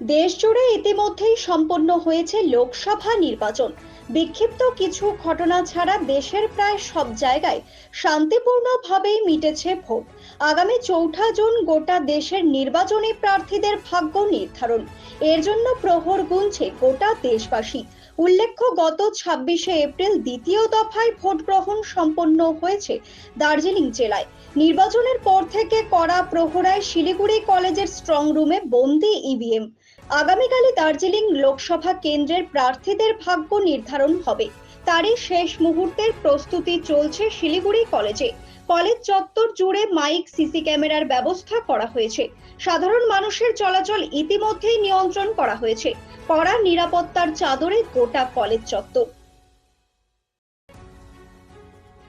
দেশ জুড়ে ইতিমধ্যেই সম্পন্ন হয়েছে লোকসভা নির্বাচন। বিক্ষিপ্ত কিছু ঘটনা ছাড়া দেশের প্রায় সব জায়গায় শান্তিপূর্ণভাবেই মিটেছে ভোট। আগামী চৌঠা জুন গোটা দেশের নির্বাচনী প্রার্থীদের ভাগ্য নির্ধারণ। এর জন্য প্রহর গুনছে গোটা দেশবাসী। উল্লেখ্য, গত ছাব্বিশে এপ্রিল দ্বিতীয় দফায় ভোট গ্রহণ সম্পন্ন হয়েছে দার্জিলিং জেলায়। নির্বাচনের পর থেকে করা প্রহরায় শিলিগুড়ি কলেজের স্ট্রং রুমে বন্দি ইভিএম। আগামীকালই দার্জিলিং লোকসভা কেন্দ্রের প্রার্থীদের ভাগ্য নির্ধারণ হবে। তারই শেষ মুহূর্তের প্রস্তুতি চলছে শিলিগুড়ি কলেজে। কলেজ চত্বর জুড়ে মাইক, সিসি ক্যামেরার ব্যবস্থা করা হয়েছে। সাধারণ মানুষের চলাচল ইতিমধ্যেই নিয়ন্ত্রণ করা হয়েছে। কড়া নিরাপত্তার চাদরে গোটা কলেজ চত্বর।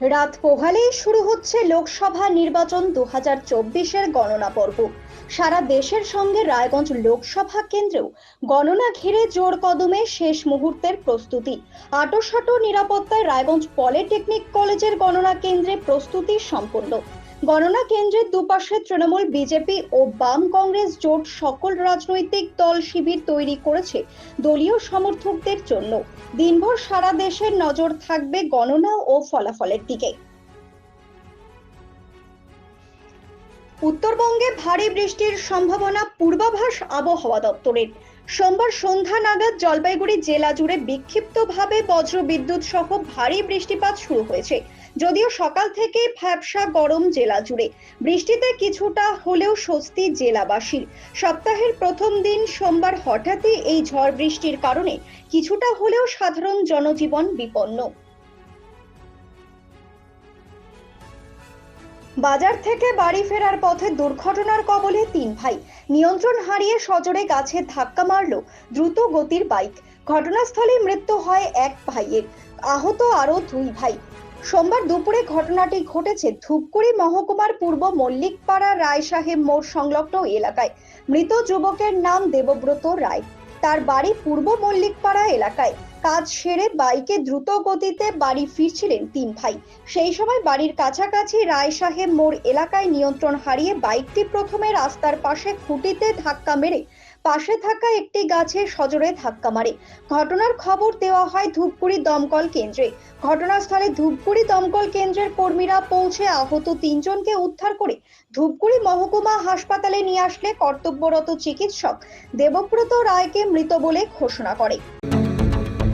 রাত পোহালেই শুরু হচ্ছে লোকসভা নির্বাচন দু হাজার গণনা পর্ব। সারা দেশের সঙ্গে রায়গঞ্জ লোকসভা কেন্দ্রেও গণনা ঘিরে জোর কদমে শেষ মুহূর্তের প্রস্তুতি। আটোসাটো নিরাপত্তায় রায়গঞ্জ পলিটেকনিক কলেজের গণনা কেন্দ্রে প্রস্তুতি সম্পন্ন। গণনা কেন্দ্রের দুপাশে তৃণমূল বিজেপি ও বাম কংগ্রেস জোট সকল রাজনৈতিক দল শিবির তৈরি করেছে দলীয় সমর্থকদের জন্য। দিনভর সারা দেশের নজর থাকবে গণনা ও ফলাফলের দিকে। উত্তরবঙ্গে ভারী বৃষ্টির সম্ভাবনা পূর্বাভাস আবহাওয়া দপ্তরের। সোমবার সন্ধ্যা নাগাদ জলপাইগুড়ি জেলা জুড়ে বিক্ষিপ্তভাবে বজ্র বিদ্যুৎ সহ ভারী বৃষ্টিপাত শুরু হয়েছে। যদিও সকাল থেকে ফ্যাপসা গরম জেলা জুড়ে। বৃষ্টিতে কিছুটা হলেও স্বস্তি জেলাবাসীর। সপ্তাহের প্রথম দিন সোমবার হঠাৎই এই ঝড় বৃষ্টির কারণে কিছুটা হলেও সাধারণ জনজীবন বিপন্ন। বাজার থেকে বাড়ি ফেরার পথে দুর্ঘটনার কবলে তিন ভাই। নিয়ন্ত্রণ হারিয়ে সজোরে গাছে ধাক্কা মারল দ্রুত গতির বাইক। ঘটনাস্থলে মৃত্যু হয় এক ভাইয়ের। আহত আরও দুই ভাই। সোমবার দুপুরে ঘটনাটি ঘটেছে ধূপগুড়ি মহকুমার পূর্ব মল্লিকপাড়া রায় সাহেব মোড় সংলগ্ন এলাকায়। মৃত যুবকের নাম দেবব্রত রায়। তার বাড়ি পূর্ব মল্লিকপাড়া এলাকায়। কাজ সেরে বাইকে দ্রুত গতিতে বাড়ি ফিরছিলেন তিন ভাই। সেই সময় বাড়ির কাছাকাছি রায় সাহেব মোড় এলাকায় নিয়ন্ত্রণ হারিয়ে বাইকটি প্রথমে রাস্তার পাশে খুঁটিতে ধাক্কা মেরে, পাশে থাকা একটি গাছে সজোরে ধাক্কা মারে। ঘটনার খবর দেওয়া হয় ধূপগুড়ি দমকল কেন্দ্রে। ঘটনাস্থলে ধূপগুড়ি দমকল কেন্দ্রের কর্মীরা পৌঁছে আহত তিনজনকে উদ্ধার করে ধূপগুড়ি মহকুমা হাসপাতালে নিয়ে আসলে কর্তব্যরত চিকিৎসক দেবব্রত রায়কে মৃত বলে ঘোষণা করে।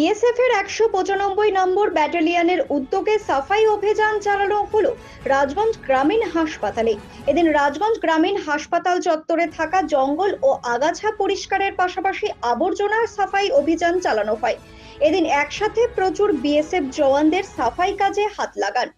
বিএসএফ এর একশো পঁচানব্বই নম্বর ব্যাটালিয়নের উদ্যোগে সাফাই অভিযান চালানো হলো রাজগঞ্জ গ্রামীণ হাসপাতালে। এদিন রাজগঞ্জ গ্রামীণ হাসপাতাল চত্বরে থাকা জঙ্গল ও আগাছা পরিষ্কারের পাশাপাশি আবর্জনার সাফাই অভিযান চালানো হয়। এদিন একসাথে প্রচুর বিএসএফ জওয়ানদের সাফাই কাজে হাত লাগান।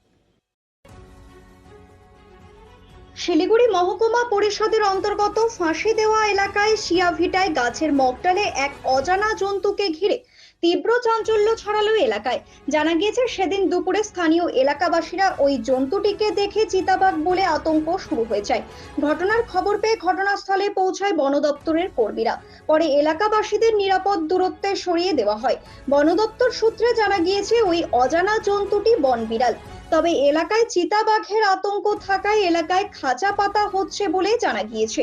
শিলিগুড়ি মহকুমা পরিষদের অন্তর্গত ফাঁসি দেওয়া এলাকায় শিয়াভিটায় গাছের মগডালে এক অজানা জন্তুকে ঘিরে তীব্র চাঞ্চল্য ছড়ালো এলাকায়। জানা গিয়েছে, সেদিন দুপুরে স্থানীয় এলাকাবাসীরা ওই জন্তুটিকে দেখে চিতাবাঘ বলে আতঙ্ক শুরু হয়ে যায় ঘটনার খবর পেয়ে ঘটনাস্থলে পৌঁছায় বন দপ্তরের কর্মীরা। পরে এলাকাবাসীদের নিরাপদ দূরত্বে সরিয়ে দেওয়া হয়। বন দপ্তর সূত্রে জানা গিয়েছে, ওই অজানা জন্তুটি বন বিড়াল তবে এলাকায় চিতাবাঘের আতঙ্ক থাকায় এলাকায় খাঁচা পাতা হচ্ছে বলে জানা গিয়েছে।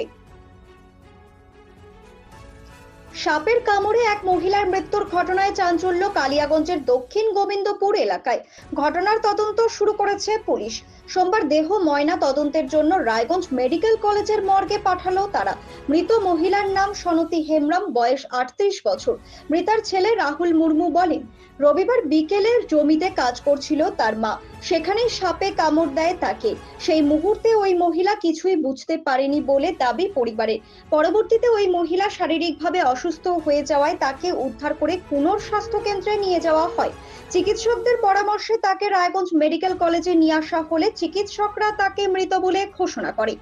সাপের কামড়ে এক মহিলার মৃত্যুর ঘটনায় চাঞ্চল্য কালিয়াগঞ্জের দক্ষিণ গোবিন্দপুর এলাকায়। ঘটনার তদন্ত শুরু করেছে পুলিশ। সোমবার দেহ ময়না তদন্তের জন্য রায়গঞ্জ মেডিকেল কলেজের মর্গে পাঠালো তারা। মৃত মহিলার নাম সনতি হেমব্রম বয়স আটত্রিশ বছর। মৃতার ছেলে রাহুল মুর্মু বলেন, রবিবার বিকেলে জমিতে কাজ করছিল তার মা। সেখানেই সাপে কামড় দেয় তাকে। সেই মুহূর্তে ওই মহিলা কিছুই বুঝতে পারেনি বলে দাবি পরিবারের। পরবর্তীতে ওই মহিলা শারীরিকভাবে অসুস্থ হয়ে যাওয়ায় তাকে উদ্ধার করে কুনোর স্বাস্থ্য কেন্দ্রে নিয়ে যাওয়া হয়। চিকিৎসকদের পরামর্শে তাকে রায়গঞ্জ মেডিকেল কলেজে নিয়ে আসা হলে চিকিৎসকরা তাকে মৃত বলে ঘোষণা করে।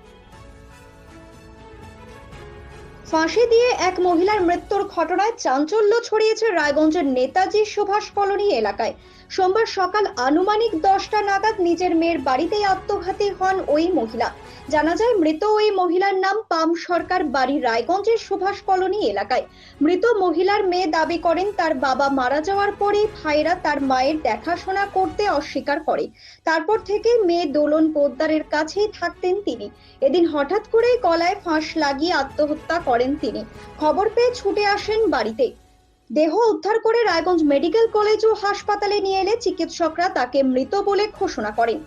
ফাঁসি দিয়ে এক মহিলার মৃত্যুর ঘটনায় চাঞ্চল্য ছড়িয়েছে রায়গঞ্জের নেতাজি সুভাষ কলোনি এলাকায়। সোমবার সকাল আনুমানিক দশটা নাগাদ নিজের মেয়ের বাড়িতেই আত্মঘাতী হন ওই মহিলা। জানা যায়, মৃত ওই মহিলার নাম পাম সরকার বাড়ি রায়গঞ্জের সুভাষ কলোনি এলাকায়। মৃত মহিলার মেয়ে দাবি করেন, তার বাবা মারা যাওয়ার পরে ভাইরা তার মায়ের দেখাশোনা করতে অস্বীকার করে। তারপর থেকে মেয়ে দোলন পোদ্দারের কাছেই থাকতেন তিনি। এদিন হঠাৎ করে গলায় ফাঁস লাগিয়ে আত্মহত্যা করেন তিনি। খবর পেয়ে ছুটে আসেন বাড়িতে। দেহ উদ্ধার করে রায়গঞ্জ মেডিকেল কলেজ ও হাসপাতালে নিয়ে এলে চিকিৎসকরা তাকে মৃত বলে ঘোষণা করেন।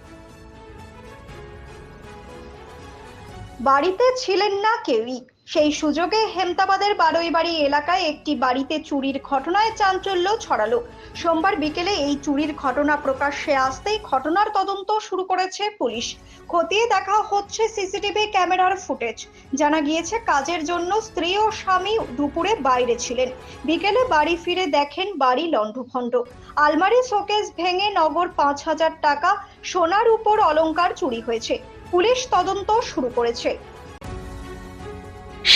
বাড়িতে ছিলেন না কেউই। সেই সুযোগে হেমতাবাদের বারুইবাড়ি এলাকায় একটি বাড়িতে চুরির ঘটনায় চাঞ্চল্য ছড়ালো। সোমবার বিকেলে এই চুরির ঘটনা প্রকাশ্যে আসতেই ঘটনার তদন্ত শুরু করেছে পুলিশ। খতিয়ে দেখা হচ্ছে সিসিটিভি ক্যামেরার ফুটেজ। জানা গিয়েছে, কাজের জন্য স্ত্রী ও স্বামী দুপুরে বাইরে ছিলেন। বিকেলে বাড়ি ফিরে দেখেন বাড়ি লণ্ডভণ্ড। আলমারি শোকেস ভেঙে নগর পাঁচ হাজার টাকা সোনার উপর অলংকার চুরি হয়েছে। পুলিশ তদন্ত শুরু করেছে।